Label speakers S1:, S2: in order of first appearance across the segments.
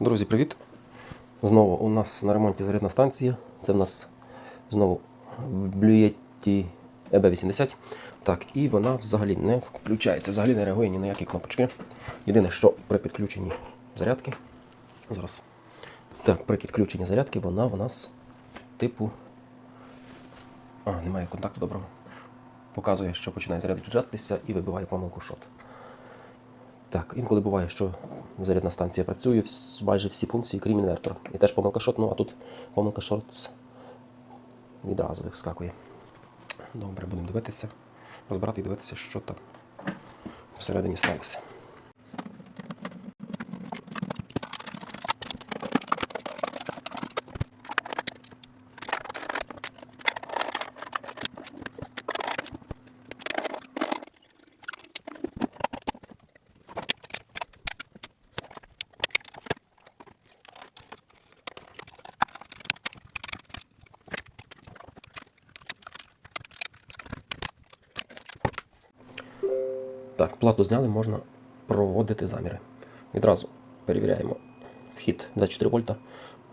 S1: Друзі, привіт! Знову у нас на ремонті зарядна станція. Це в нас знову Bluetti EB80. Так, і вона взагалі не включається, взагалі не реагує ні на які кнопочки. Єдине, що при підключенні зарядки. Зараз. Так, при підключенні зарядки вона у нас типу. А, немає контакту доброго. Показує, що починає заряджатися і вибиває помилку шот. Так, інколи буває, що зарядна станція працює майже всі функції, крім інвертора. І теж помилка шорт, ну а тут помилка шорт відразу вискакує. Добре, будемо дивитися, розбирати і дивитися, що там всередині сталося. Так, плату зняли, можна проводити заміри. Відразу перевіряємо вхід 24 вольта.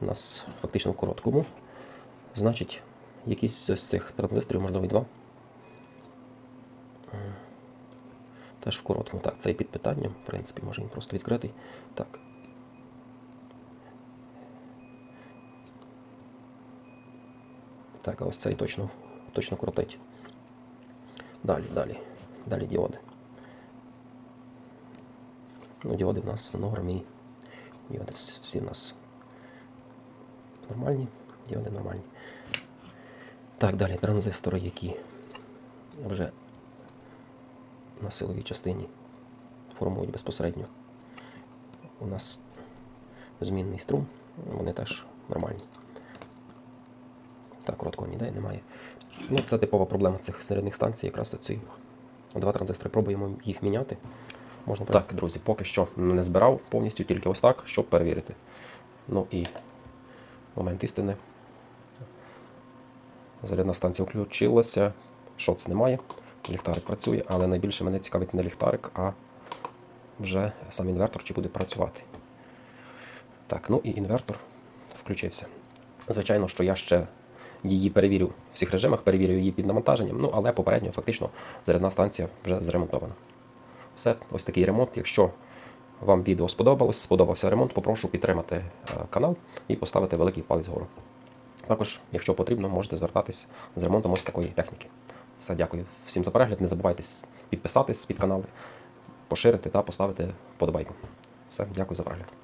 S1: У нас фактично в короткому. Значить, якийсь з цих транзисторів, можливо, і два. Теж в короткому. Так, цей під питанням, в принципі, може він просто відкритий. Так. Так, а ось цей точно, точно коротить. Далі, далі. Далі діоди. Ну, діоди в нас в нормі. Діоди всі в нас нормальні, діоди нормальні. Так, далі транзистори, які вже на силовій частині формують безпосередньо. У нас змінний струм, вони теж нормальні. Так, короткого ніде немає. Ну, це типова проблема цих зарядних станцій, якраз ці два транзистори. Пробуємо їх міняти. Можна так, друзі, поки що не збирав повністю, тільки ось так, щоб перевірити. Ну і момент істини. Зарядна станція включилася, шоц немає, ліхтарик працює, але найбільше мене цікавить не ліхтарик, а вже сам інвертор чи буде працювати. Так, ну і інвертор включився. Звичайно, що я ще її перевірю в всіх режимах, перевірю її під навантаженням, ну але попередньо фактично зарядна станція вже зремонтована. Все, ось такий ремонт. Якщо вам відео сподобалось, сподобався ремонт, попрошу підтримати е, канал і поставити великий палець вгору. Також, якщо потрібно, можете звертатись з ремонтом ось такої техніки. Все, дякую всім за перегляд. Не забувайте підписатись під канали, поширити та поставити подобайку. Все, дякую за перегляд.